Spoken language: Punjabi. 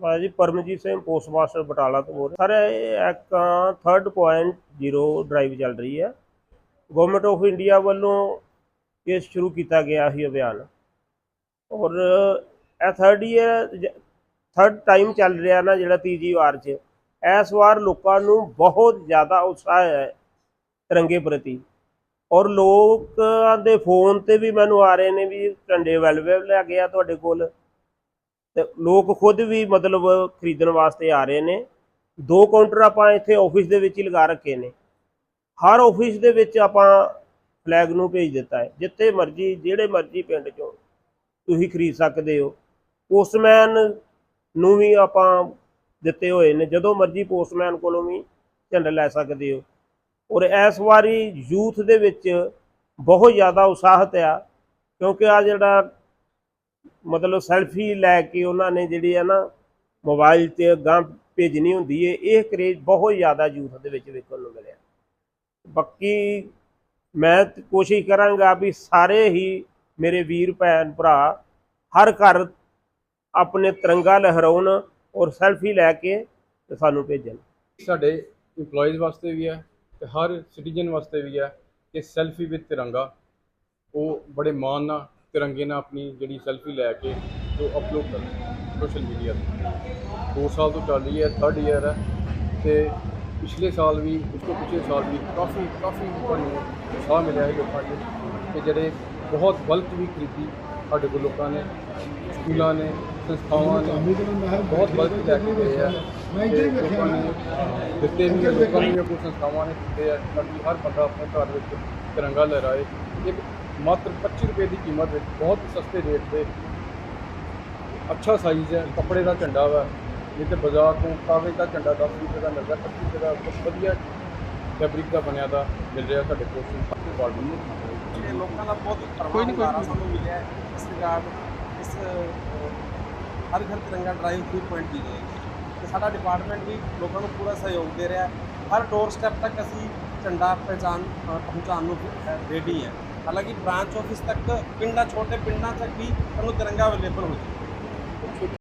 ਭਾਈ ਜੀ ਪਰਮਜੀਤ ਸਿੰਘ ਪੋਸਟ ਮਾਸਟਰ ਬਟਾਲਾ ਤੋਂ ਬੋਲ ਰਿਹਾ। ਸਰ, ਇਹ ਇੱਕ 3.0 ਡਰਾਈਵ ਚੱਲ ਰਹੀ ਹੈ। ਗਵਰਨਮੈਂਟ ਆਫ ਇੰਡੀਆ ਵੱਲੋਂ ਇਹ ਸ਼ੁਰੂ ਕੀਤਾ ਗਿਆ ਸੀ ਅਭਿਆਨ। ਔਰ ਇਹ ਥਰਡ ਈਅਰ ਥਰਡ ਟਾਈਮ ਚੱਲ ਰਿਹਾ ਨਾ ਜਿਹੜਾ ਤੀਜੀ ਵਾਰ 'ਚ। ਇਸ ਵਾਰ ਲੋਕਾਂ ਨੂੰ ਬਹੁਤ ਜ਼ਿਆਦਾ ਉਤਸ਼ਾਹ ਹੈ ਤਿਰੰਗੇ ਪ੍ਰਤੀ। ਔਰ ਲੋਕ ਦੇ ਫੋਨ ਤੇ ਵੀ ਮੈਨੂੰ ਆ ਰਹੇ ਨੇ ਵੀ ਝੰਡੇ ਅਵੇਲੇਬਲ ਵੈਲ ਲੈ ਗਿਆ ਤੁਹਾਡੇ ਕੋਲ। ਤੇ ਲੋਕ ਖੁਦ ਵੀ ਮਤਲਬ ਖਰੀਦਣ ਵਾਸਤੇ ਆ ਰਹੇ ਨੇ। ਦੋ ਕਾਊਂਟਰ ਆਪਾਂ ਇੱਥੇ ਆਫਿਸ ਦੇ ਵਿੱਚ ਹੀ ਲਗਾ ਰੱਖੇ ਨੇ। ਹਰ ਆਫਿਸ ਦੇ ਵਿੱਚ ਆਪਾਂ ਫਲੈਗ ਨੂੰ ਭੇਜ ਦਿੱਤਾ ਹੈ। ਜਿੱਥੇ ਮਰਜ਼ੀ, ਜਿਹੜੇ ਮਰਜ਼ੀ ਪਿੰਡ ਚੋਂ ਤੁਸੀਂ ਖਰੀਦ ਸਕਦੇ ਹੋ। ਪੋਸਟਮੈਨ ਨੂੰ ਵੀ ਆਪਾਂ ਦਿੱਤੇ ਹੋਏ ਨੇ। ਜਦੋਂ ਮਰਜ਼ੀ ਪੋਸਟਮੈਨ ਕੋਲੋਂ ਵੀ ਝੰਡਾ ਲੈ ਸਕਦੇ ਹੋ। ਔਰ ਇਸ ਵਾਰੀ ਯੂਥ ਦੇ ਵਿੱਚ ਬਹੁਤ ਜ਼ਿਆਦਾ ਉਤਸ਼ਾਹਤ ਆ। ਕਿਉਂਕਿ ਆ ਜਿਹੜਾ ਮਤਲਬ ਸੈਲਫੀ ਲੈ ਕੇ ਉਹਨਾਂ ਨੇ ਜਿਹੜੀ ਹੈ ਨਾ ਮੋਬਾਈਲ ਤੇ ਗਾਂ ਭੇਜਣੀ ਹੁੰਦੀ ਹੈ ਇਹ ਕਰੇਜ ਬਹੁਤ ਜ਼ਿਆਦਾ ਯੂਥ ਦੇ ਵਿੱਚ ਵੇਖਣ ਨੂੰ ਮਿਲਿਆ। ਬਾਕੀ ਮੈਂ ਕੋਸ਼ਿਸ਼ ਕਰਾਂਗਾ ਵੀ ਸਾਰੇ ਹੀ ਮੇਰੇ ਵੀਰ, ਭੈਣ, ਭਰਾ ਹਰ ਘਰ ਆਪਣੇ ਤਿਰੰਗਾ ਲਹਿਰਾਉਣ ਔਰ ਸੈਲਫੀ ਲੈ ਕੇ ਤੇ ਸਾਨੂੰ ਭੇਜਣ। ਸਾਡੇ EMPLOYEES ਵਾਸਤੇ ਵੀ ਹੈ ਤੇ ਹਰ ਸਿਟੀਜ਼ਨ ਵਾਸਤੇ ਵੀ ਹੈ ਕਿ ਸੈਲਫੀ ਵਿਦ ਤਿਰੰਗਾ, ਉਹ ਬੜੇ ਮਾਣ ਨਾਲ ਤਿਰੰਗੇ ਨਾਲ ਆਪਣੀ ਜਿਹੜੀ ਸੈਲਫੀ ਲੈ ਕੇ ਉਹ ਅਪਲੋਡ ਕਰਨ ਸੋਸ਼ਲ ਮੀਡੀਆ ਤੇ। 2 ਸਾਲ ਤੋਂ ਚੱਲ ਰਹੀ ਹੈ ਥਰਡ ਈਅਰ ਹੈ ਤੇ ਪਿਛਲੇ ਸਾਲ ਵੀ ਉਸ ਤੋਂ ਪਿਛਲੇ ਸਾਲ ਵੀ ਕਾਫੀ ਕਾਫੀ ਤੁਹਾਨੂੰ ਉਤਸ਼ਾਹ ਮਿਲਿਆ ਹੈ ਲੋਕਾਂ 'ਚ ਕਿ ਜਿਹੜੇ ਬਹੁਤ ਬਲਕ ਵੀ ਖਰੀਦੀ ਸਾਡੇ ਕੋਲ ਲੋਕਾਂ ਨੇ ਸਕੂਲਾਂ ਨੇ ਸੰਸਥਾਵਾਂ ਨੇ ਬਹੁਤ ਬਲਕ ਲੈ ਕੇ ਗਏ ਆ ਲੋਕਾਂ ਨੇ ਦਿੱਤੇ ਵੀ ਲੋਕਾਂ ਨੂੰ ਕੋਈ ਸੰਸਥਾਵਾਂ ਨੇ ਦਿੱਤੇ ਆ ਤਾਂ ਕਿ ਹਰ ਬੰਦਾ ਆਪਣੇ ਘਰ ਵਿੱਚ ਤਿਰੰਗਾ ਲਹਿਰਾਏ। ਇੱਕ ਮਾਤਰ 25 ਰੁਪਏ ਦੀ ਕੀਮਤ ਵਿੱਚ ਬਹੁਤ ਹੀ ਸਸਤੇ ਰੇਟ ਤੇ ਅੱਛਾ ਸਾਈਜ਼ ਹੈ ਕੱਪੜੇ ਦਾ ਝੰਡਾ ਵਾ। ਨਹੀਂ ਤੇ ਬਾਜ਼ਾਰ ਤੋਂ ਕਾਗਜ਼ ਦਾ ਝੰਡਾ 10 ਰੁਪਏ ਦਾ ਮਿਲਦਾ 25 ਰੁਪਏ ਦਾ ਬਹੁਤ ਵਧੀਆ ਫੈਬਰਿਕ ਦਾ ਬਣਿਆ ਦਾ ਮਿਲ ਰਿਹਾ ਸਾਡੇ ਕੋਲ। ਕੁਆਲਿਟੀ ਨੂੰ ਇਹ ਲੋਕਾਂ ਦਾ ਬਹੁਤ ਪਰਵਾਹ ਹੁੰਗਾਰਾ ਸਾਨੂੰ ਮਿਲਿਆ ਹੈ। ਇਸ ਰਿਗਾਰਡ ਇਸ ਹਰ ਘਰ ਤਿਰੰਗਾ ਡਰਾਈਵ 3.0 ਤੇ ਸਾਡਾ ਡਿਪਾਰਟਮੈਂਟ ਵੀ ਲੋਕਾਂ ਨੂੰ ਪੂਰਾ ਸਹਿਯੋਗ ਦੇ ਰਿਹਾ ਹੈ। ਹਰ ਡੋਰ ਸਟੈਪ ਤੱਕ ਅਸੀਂ ਝੰਡਾ ਪਹਿਚਾਨ ਅਹ, ਪਹੁੰਚਾਉਣ ਨੂੰ ਰੈਡੀ ਹੈ। ਹਾਲਾਂਕਿ ਬ੍ਰਾਂਚ ਆਫਿਸ ਤੱਕ ਪਿੰਡਾਂ ਛੋਟੇ ਪਿੰਡਾਂ ਤੱਕ ਵੀ ਤੁਹਾਨੂੰ ਤਿਰੰਗਾ ਅਵੇਲੇਬਲ ਹੋ ਜਾਏ